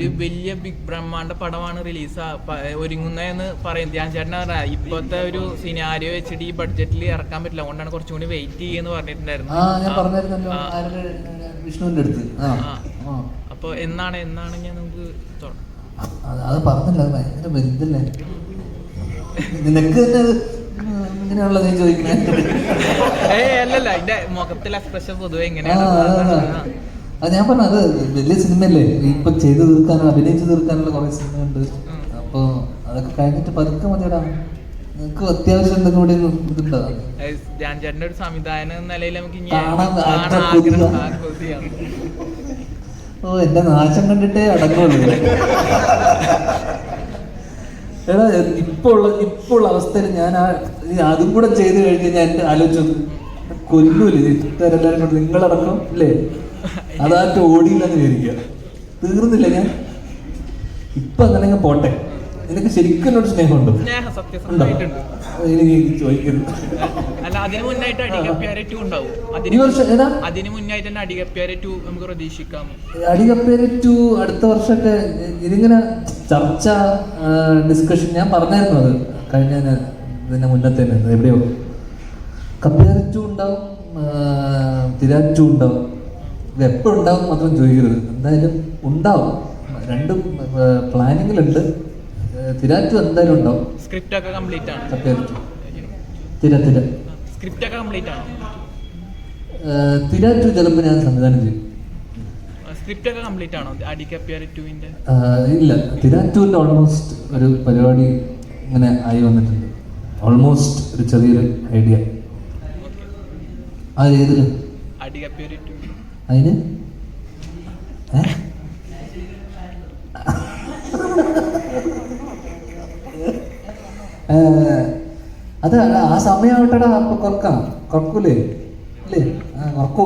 ഒരു വലിയ ബിഗ് ബ്രഹ്മാണ്ട പടമാണ് റിലീസ് ഒരുങ്ങുന്നതെന്ന് പറയും ധ്യാൻ ചേട്ടൻ പറഞ്ഞ ഇപ്പോഴത്തെ ഒരു സിനാരിയോ വെച്ചിട്ട് ഈ ബഡ്ജറ്റിൽ ഇറക്കാൻ പറ്റില്ല. അതുകൊണ്ടാണ് കുറച്ചും കൂടി വെയിറ്റ് ചെയ്യുമെന്ന് പറഞ്ഞിട്ടുണ്ടായിരുന്നു വിഷ്ണുവിന്റെ അടുത്ത്. എന്നാണ് എന്നാണ് ഞാൻ നമുക്ക് തൊ- അത് അത് പറഞ്ഞില്ല. അത് ഭയങ്കര വലുതല്ലേ? നിനക്ക് തന്നെ അത് ഇങ്ങനെയുള്ള നീ ചോദിക്കുന്നത് ഏയ് അല്ലല്ല. അതിന്റെ മുഖത്തിലെ എക്സ്പ്രഷൻ പൊതുവെ എങ്ങനെയാണ് അതാ, ഞാൻ പറഞ്ഞു അത് വലിയ സിനിമയല്ലേ? ഇപ്പൊ ചെയ്തു തീർക്കാനും അഭിനയിച്ചു തീർക്കാനുള്ള കുറെ സിനിമയുണ്ട്. ഉണ്ട് അപ്പൊ അതൊക്കെ കഴിഞ്ഞിട്ട് പതുക്കെ മതിയടാ. നിനക്ക് അത്യാവശ്യം എന്തെങ്കിലും കൂടി ഇതുണ്ടോ? ഒരു സംവിധാനം എന്ന നിലയിൽ നമുക്ക് ഓ എന്റെ നാശം കണ്ടിട്ടേ അടങ്ങുള്ളൂ. എടാ ഇപ്പൊ ഉള്ള ഇപ്പൊ ഉള്ള അവസ്ഥയിൽ ഞാൻ ആ അതും കൂടെ ചെയ്ത് കഴിഞ്ഞ് ഞാൻ എന്റെ ആലോചിച്ചു കൊല്ലൂലേ? ഇത്തരെല്ലാരും കൂടെ നിങ്ങളടക്കം അല്ലേ അതാറ്റ് ഓടിയില്ലെന്ന് വിചാരിക്കുക. തീർന്നില്ല ഞാൻ. ഇപ്പൊ അങ്ങനെ പോട്ടെ. എനിക്ക് ശരിക്കും എന്നോട് സ്നേഹമുണ്ടോ? എനിക്ക് ചോദിക്കുന്നു. അല്ല അതിന് മുന്നായിട്ട് അടികപ്പ്യാരെ ടു ഉണ്ടാവും. ഈ വർഷം ഏതാ? അതിനു മുന്നായിട്ട് തന്നെ അടികപ്പ്യാരെ ടു നമുക്ക് പ്രതീക്ഷിക്കാം. അടികപ്പേര് ടു അടുത്ത വർഷമൊക്കെ ഇതിങ്ങനെ ചർച്ച ഡിസ്കഷൻ ഞാൻ പറഞ്ഞായിരുന്നു അത് കഴിഞ്ഞ ഇതിന്റെ മുന്നത്തെ എവിടെയോ. കപ്പേര് ടു ഉണ്ടാവും? തിരാറ്റു ഉണ്ടാവും. ഇത് എപ്പോഴും ഉണ്ടാവും മാത്രം ചോദിക്കരുത്. എന്തായാലും ഉണ്ടാവും. രണ്ടും പ്ലാനിങ്ങിലുണ്ട്. തിരാറ്റ് എന്തായാലും ഉണ്ടാവും. സ്ക്രിപ്റ്റ് ഒക്കെ കംപ്ലീറ്റ് ആണ്. തിര തിര. സ്ക്രിപ്റ്റ് ഒക്കെ കംപ്ലീറ്റ് ആണ്? തിരാ ടു ചിലപ്പോൾ ഞാൻ സംവിധാനം ചെയ്യും. സ്ക്രിപ്റ്റ് ഒക്കെ കംപ്ലീറ്റ് ആണോ? ആ, ഇല്ല. തിരാറ്റുവിന്റെ ഓൾമോസ്റ്റ് ഒരു പരിപാടി ഇങ്ങനെ ആയി വന്നിട്ടുണ്ട്. ഓൾമോസ്റ്റ് ഒരു ചെറിയൊരു ഐഡിയ. ആ ഏതിൽ? അടികപ്പ്യാരെ ടു അതിന്? അത് ആ സമയം ആവട്ടെടാ കുറക്കാം. കുറക്കൂലേ? ഇല്ലേ? ആ കുറക്കൂ